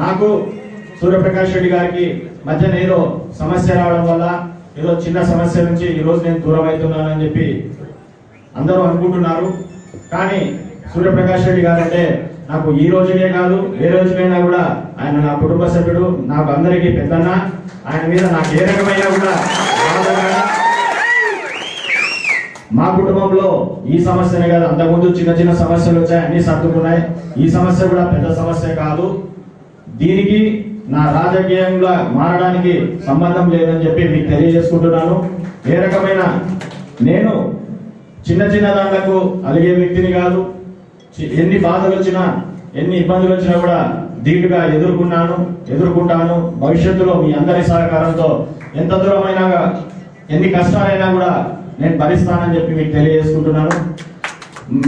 నాకు సూర్యప్రకాష్ రెడ్డి గారికి మధ్యన ఏదో సమస్య రావడం వల్ల ఏదో చిన్న సమస్య నుంచి ఈ రోజు నేను దూరం అవుతున్నానని చెప్పి అందరూ అనుకుంటున్నారు. కానీ సూర్యప్రకాష్ రెడ్డి గారు అంటే నాకు ఈ రోజునే కాదు ఏ రోజునైనా కూడా ఆయన నా కుటుంబ సభ్యుడు నాకు అందరికీ పెద్దన్న. ఆయన మీద నాకు ఏ రకమైన కూడా మా కుటుంబంలో ఈ సమస్యనే కాదు అంతకుముందు చిన్న చిన్న సమస్యలు వచ్చాయి అన్ని సర్దుకున్నాయి. ఈ సమస్య కూడా పెద్ద సమస్య కాదు. దీనికి నా రాజకీయంగా మారడానికి సంబంధం లేదని చెప్పి మీకు తెలియజేసుకుంటున్నాను. ఏ రకమైన నేను చిన్న చిన్న దాంట్లకు అలిగే వ్యక్తిని కాదు. ఎన్ని బాధలు వచ్చినా ఎన్ని ఇబ్బందులు వచ్చినా కూడా ధీటుగా ఎదుర్కొన్నాను ఎదుర్కొంటాను. భవిష్యత్తులో మీ అందరి సహకారంతో ఎంత దూరమైనా ఎన్ని కష్టాలైనా కూడా నేను భరిస్తానని చెప్పి మీకు తెలియజేసుకుంటున్నాను.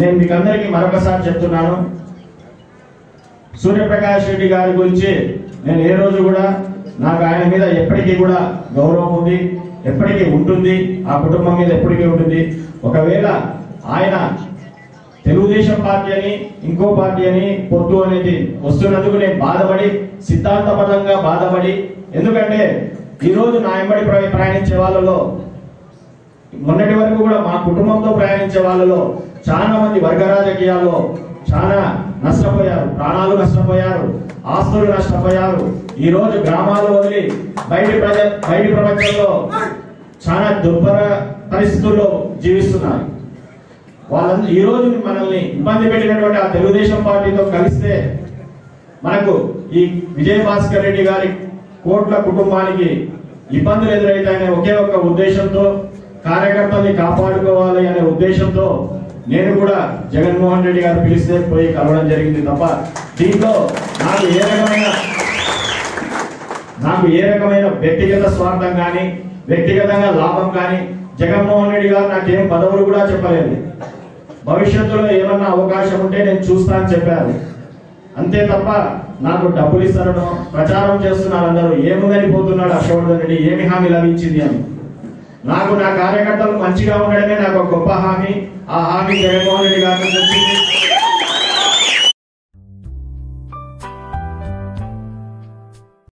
నేను మీకు అందరికీ మరొకసారి చెప్తున్నాను. సూర్యప్రకాష్ రెడ్డి గారి గురించి నేను ఏ రోజు కూడా నాకు ఆయన మీద ఎప్పటికీ కూడా గౌరవం ఉంది ఎప్పటికీ ఉంటుంది ఆ కుటుంబం మీద ఎప్పటికీ ఉంటుంది. ఒకవేళ ఆయన తెలుగుదేశం పార్టీ అని ఇంకో పార్టీ అని పొత్తు అనేది వస్తున్నందుకు నేను బాధపడి సిద్ధాంతపరంగా బాధపడి ఎందుకంటే ఈరోజు నా ఎంబడి ప్రయాణించే వాళ్ళలో మొన్నటి వరకు కూడా మా కుటుంబంతో ప్రయాణించే వాళ్ళలో చాలా మంది వర్గ రాజకీయాల్లో చాలా నష్టపోయారు. గ్రామాలు నష్టపోయారు ఆస్తులు నష్టపోయారు. ఈ రోజు గ్రామాలు వదిలి బయటి ప్రజ బయటి ప్రపంచంలో చాలా దుర్భర పరిస్థితుల్లో జీవిస్తున్నారు. వాళ్ళందరూ ఈ రోజు మనల్ని ఇబ్బంది పెట్టినటువంటి ఆ తెలుగుదేశం పార్టీతో కలిస్తే మనకు ఈ విజయభాస్కర్ రెడ్డి గారి కోట్ల కుటుంబానికి ఇబ్బందులు ఎదురైతాయనే ఒకే ఒక్క ఉద్దేశంతో కార్యకర్తల్ని కాపాడుకోవాలి అనే ఉద్దేశంతో నేను కూడా జగన్మోహన్ రెడ్డి గారు పిలిస్తే పోయి కలవడం జరిగింది తప్ప దీంట్లో నాకు ఏ రకమైన నాకు ఏ రకమైన వ్యక్తిగత స్వార్థం కానీ వ్యక్తిగతంగా లాభం కానీ జగన్మోహన్ రెడ్డి గారు నాకేం పదవులు కూడా చెప్పలేదు. భవిష్యత్తులో ఏమన్నా అవకాశం ఉంటే నేను చూస్తా అని చెప్పారు. అంతే తప్ప నాకు డబ్బులు ఇస్తారనో ప్రచారం చేస్తున్నారు అందరూ ఏముందని పోతున్నాడు హర్షవర్ధన్ రెడ్డి ఏమి హామీ లభించింది అని. నాకు నా కార్యకర్తలు మంచిగా ఉండడమే నాకు గొప్ప హామీ. ఆ హామీ జగన్మోహన్ రెడ్డి గారి నుంచి వచ్చింది